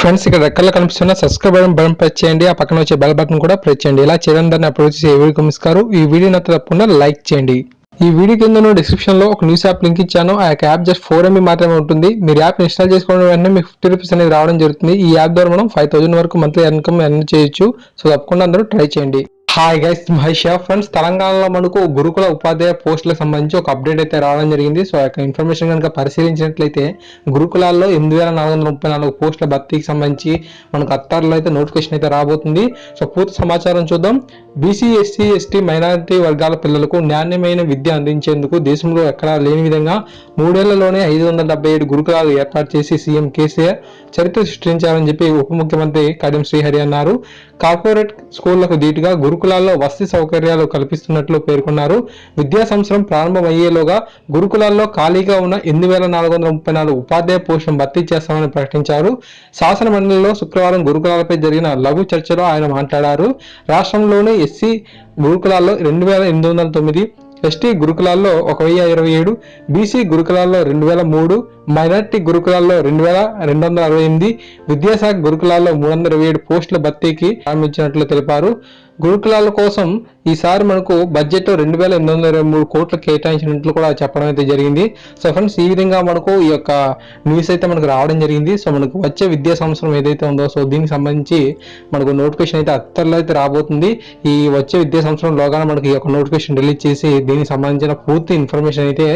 Friends ఇక్కడ రెక్కల్లో కనిపిస్తున్న subscribe button button press చేయండి. ఆ పక్కన వచ్చే బెల్ బటన్ కూడా ప్రెస్ చేయండి. ఇలా చేయడం దాన్ని అప్లోడ్ చేసి ఏ మిస్కారు ఈ వీడియో నచ్చ తప్పకుండా లైక్ చేయండి. ఈ వీడియో కింద డిస్క్రిప్షన్లో ఒక న్యూస్ యాప్ లింక్ ఇచ్చాను. ఆ యొక్క యాప్ జస్ట్ ఫోర్ ఎంబీ మాత్రమే ఉంటుంది. మీరు యాప్ ఇన్స్టాల్ చేసుకోవడం వెంటనే మీకు ఫిఫ్టీ రూపీస్ అనేది రావడం జరుగుతుంది. ఈ యాప్ ద్వారా మనం ఫైవ్ థౌసండ్ వరకు మంత్లీ ఇన్కమ్ ఎర్న్ చేయొచ్చు. సో తప్పకుండా అందరూ ట్రై చేయండి. హాయ్ గైస్ మహేష్ ఫ్రెండ్స్ తెలంగాణలో మనకు గురుకుల ఉపాధ్యాయ పోస్టులకు సంబంధించి ఒక అప్డేట్ అయితే రావడం జరిగింది. సో యొక్క ఇన్ఫర్మేషన్ కనుక పరిశీలించినట్లయితే గురుకులాల్లో ఎనిమిది వేల నాలుగు వందల ముప్పై నాలుగు పోస్టుల భర్తీకి సంబంధించి మనకు అత్తారులో అయితే నోటిఫికేషన్ అయితే రాబోతుంది. సో పూర్తి సమాచారం చూద్దాం. బీసీ ఎస్సీ ఎస్టీ మైనారిటీ వర్గాల పిల్లలకు నాణ్యమైన విద్య అందించేందుకు దేశంలో ఎక్కడా లేని విధంగా మూడేళ్ళలోనే ఐదు వందల డెబ్బై ఏడు గురుకులాలు ఏర్పాటు చేసి సీఎం కేసీఆర్ చరిత్ర సృష్టించారని చెప్పి ఉప ముఖ్యమంత్రి కడియం శ్రీహరి అన్నారు. కార్పొరేట్ స్కూళ్ళకు ధీటుగా గురుకులాల్లో వసతి సౌకర్యాలు కల్పిస్తున్నట్లు పేర్కొన్నారు. విద్యా సంవత్సరం ప్రారంభమయ్యేలోగా గురుకులాల్లో ఖాళీగా ఉన్న ఎనిమిది వేల నాలుగు వందల ముప్పై నాలుగు ఉపాధ్యాయ పోస్టులను భర్తీ చేస్తామని ప్రకటించారు. శాసన మండలిలో శుక్రవారం గురుకులాలపై జరిగిన లఘు చర్చలో ఆయన మాట్లాడారు. రాష్ట్రంలోని ఎస్సీ గురుకులాల్లో రెండు వేల ఎనిమిది వందల తొమ్మిది ఎస్టీ గురుకులాల్లో ఒక వెయ్యి ఇరవై ఏడు బీసీ గురుకులాల్లో రెండు వేల మూడు మైనార్టీ గురుకులాల్లో రెండు వేల రెండు వందల అరవై ఎనిమిది విద్యాశాఖ గురుకులాల్లో మూడు వందల ఇరవై ఏడు పోస్టుల భర్తీకి ప్రారంభించినట్లు తెలిపారు. గురుకులాల కోసం ఈసారి మనకు బడ్జెట్ రెండు వేల ఎనిమిది వందల ఇరవై మూడు కోట్లు కేటాయించినట్లు కూడా చెప్పడం అయితే జరిగింది. సో ఫ్రెండ్స్ ఈ విధంగా మనకు ఈ యొక్క న్యూస్ అయితే మనకు రావడం జరిగింది. సో మనకు వచ్చే విద్యా సంవత్సరం ఏదైతే ఉందో సో దీనికి సంబంధించి మనకు నోటిఫికేషన్ అయితే అత్తర్లో అయితే రాబోతుంది. ఈ వచ్చే విద్యా సంవత్సరంలోగా మనకి ఈ యొక్క నోటిఫికేషన్ రిలీజ్ చేసి దీనికి సంబంధించిన పూర్తి ఇన్ఫర్మేషన్ అయితే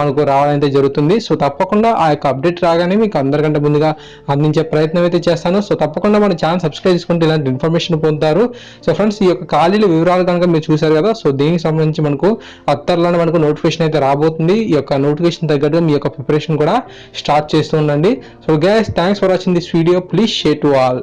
మనకు రావడం అయితే జరుగుతుంది. సో తప్పకుండా ఆ యొక్క అప్డేట్ రాగానే మీకు అందరికంటే ముందుగా అందించే ప్రయత్నం అయితే చేస్తాను. సో తప్పకుండా మన ఛానల్ సబ్స్క్రైబ్ చేసుకుంటే ఇలాంటి ఇన్ఫర్మేషన్ పొందుతారు. సో ఫ్రెండ్స్ ఈ యొక్క ఖాళీల వివరాలు కనుక మీరు చూశారు కదా? సో దీనికి సంబంధించి మనకు అత్తర్లోనే మనకు నోటిఫికేషన్ అయితే రాబోతుంది. ఈ యొక్క నోటిఫికేషన్ తగ్గట్టు మీ యొక్క ప్రిపరేషన్ కూడా స్టార్ట్ చేస్తూ ఉండండి. So guys thanks for watching this video please share to all